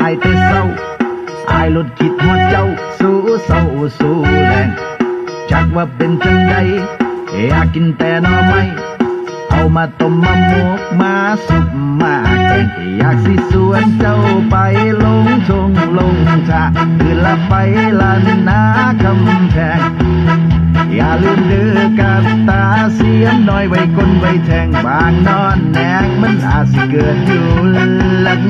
อายแต่เศร้าอายลดคิดหัวเจ้า สู้เศร้าสู้แรงจักว่าเป็นจังใดอยากกินแต่หน่อไม้เอามาต้มมาหมกมาสุกมาแกงอยากสิสวนเจ้าไปลงทงลงชาคือละไปลันนาคำแพงอย่าลืมเดือกับตาเสียมน้อยไว้คนไว้แทงบางนอนแนงมันอาจสิเกิดอยู่ลัง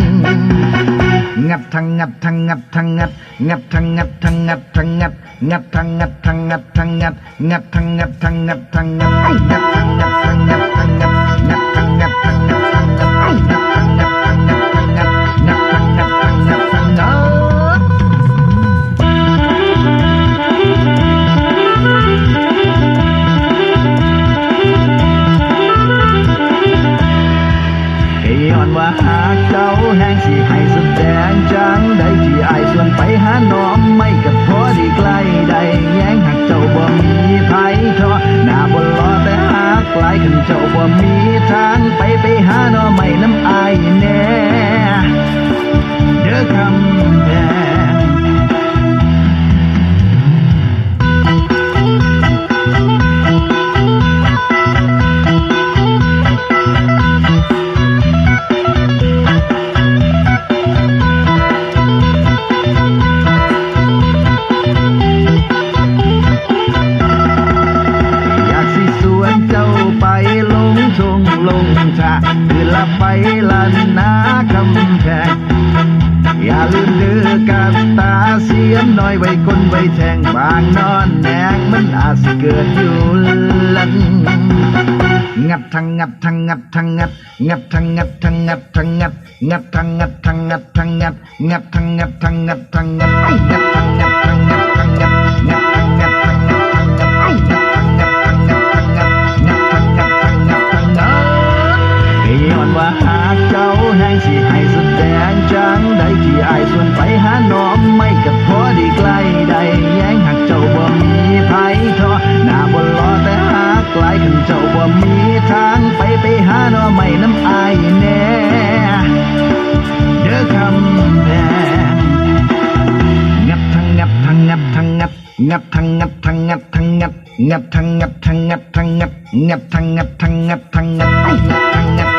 งัดทั้งงัดทั้งงัดทั้งงัดงัดทั้งงัดทั้งงัดทั้งงัดงัดทั้งงัดทั้งงัดทั้งงัดงัดทั้งงัดทั้งงัดทั้งงัดงัดทั้งงัดทั้ง เคือละไปลันนาคำแพงอย่าลืมเดือกับตาเสียมน้อยไว้คนไว้แทงบางนอนแนงมันอาจสิเกิดอยู่ลังงัดทังงัดทังงัดทังงัดงัดทังงัดทังงัดทังงัดงัดทังงัดทังงัดทังงัดงัดทังงัดทังงัดทังงัดงัดทังงัดทัง สิให้แสดงจังใดที่อายส่วนไปหาน้อมไม่กับพอดีใกล้ใดแย้งหากเจ้าบ่มีไผทอหน้าบ่รอแต่หากไกลกันเจ้าบ่มีทางไปไปหาน้อไม่น้ำอายแน่เด้อคำแพงงัดทั้งงัดทั้งงัดทั้งงัดงัดทั้งงัดทั้งงัดทั้งงัดงัดทั้งงัดทั้งงัดทั้งงัดงัดทั้งงัดทั้งงัดทั้งงัดงัดทั้งงัด